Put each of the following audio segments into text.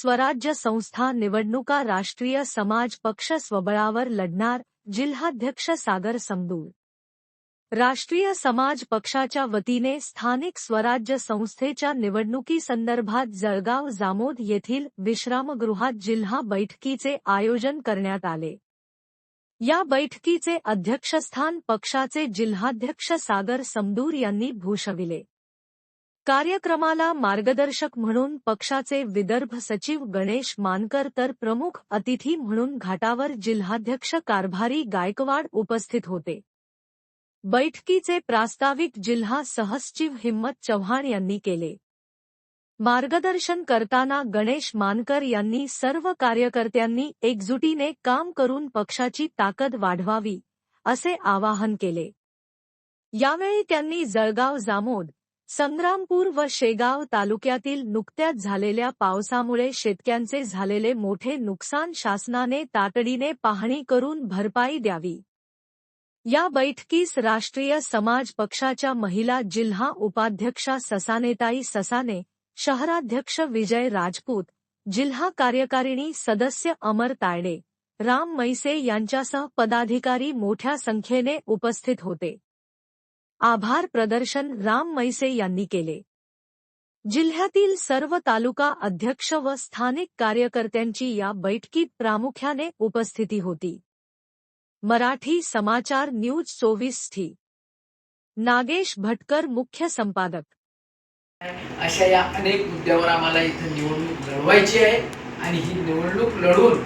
स्वराज्य संस्था निवडणुका राष्ट्रीय समाज पक्ष स्वबळावर लढणार जिल्हाध्यक्ष सागर समदूर राष्ट्रीय समाज पक्षाच्या वतीने स्थानिक स्वराज्य संस्थेच्या निवडणुकीसंदर्भात जळगाव जामोद येथील विश्रामगृहात जिल्हा बैठकीचे आयोजन करण्यात आले. या बैठकीचे अध्यक्षस्थान पक्षाचे जिल्हाध्यक्ष सागर समदूर यांनी भूषविले. कार्यक्रमाला मार्गदर्शक म्हणून पक्षाचे विदर्भ सचिव गणेश मानकर तर प्रमुख अतिथी म्हणून घाटावर जिल्हाध्यक्ष कारभारी गायकवाड उपस्थित होते. बैठकीचे प्रास्ताविक जिल्हा सहसचिव हिम्मत चव्हाण यांनी केले. मार्गदर्शन करताना गणेश मानकर यांनी सर्व कार्यकर्त्यांनी एकजुटीने काम करून पक्षाची ताकद वाढवावी असे आवाहन केले. यावेळी त्यांनी जळगाव जामोद संग्रामपूर व शेगाव तालुक्यातील नुकत्याच झालेल्या पावसामुळे शेतक्यांचे झालेले मोठे नुकसान शासनाने तातडीने पाहणी करून भरपाई द्यावी. या बैठकीस राष्ट्रीय समाज पक्षाच्या महिला जिल्हा उपाध्यक्षा ससानेताई ससाने शहराध्यक्ष विजय राजपूत जिल्हा कार्यकारिणी सदस्य अमर तायडे राम मैसे यांच्यासह पदाधिकारी मोठ्या संख्येने उपस्थित होते. आभार प्रदर्शन राम मैसे यांनी केले. जिल्ह्यातील सर्व तालुका अध्यक्ष व स्थानिक कार्यकर्त्यांची या बैठकीत प्रामुख्याने उपस्थिती होती. मराठी समाचार न्यूज चोवीस ठी. नागेश भटकर मुख्य संपादक. अशा या अनेक मुद्द्यावर आम्हाला इथं निवडणूक लढवायची आहे आणि ही निवडणूक लढून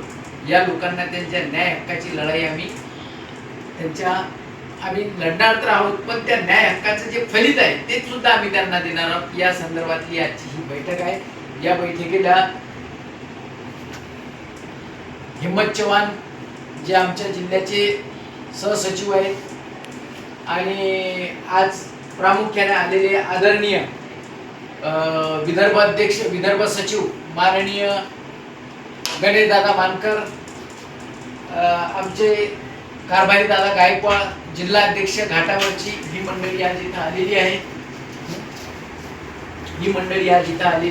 या लोकांना त्यांच्या न्याय हक्काची लढाई आम्ही त्यांच्या आम्ही लढणार तर आहोत पण त्या न्याय हक्काचं जे फलित आहे ते सुद्धा आम्ही त्यांना देणार आहोत. या संदर्भातली आजची ही बैठक आहे. या बैठकीला हिम्मत चव्हाण जे आमच्या जिल्ह्याचे सहसचिव आहेत आणि आज प्रामुख्याने आलेले आदरणीय अ, विदर्भ अध्यक्ष विदर्भ सचिव माननीय गणेशदादा मानकर आमचे कारभारी दादा गायकवाड जिल्हा अध्यक्ष घाटावरची ही मंडळी आज इथं आलेली आहे. ही मंडळी आज इथं आलेली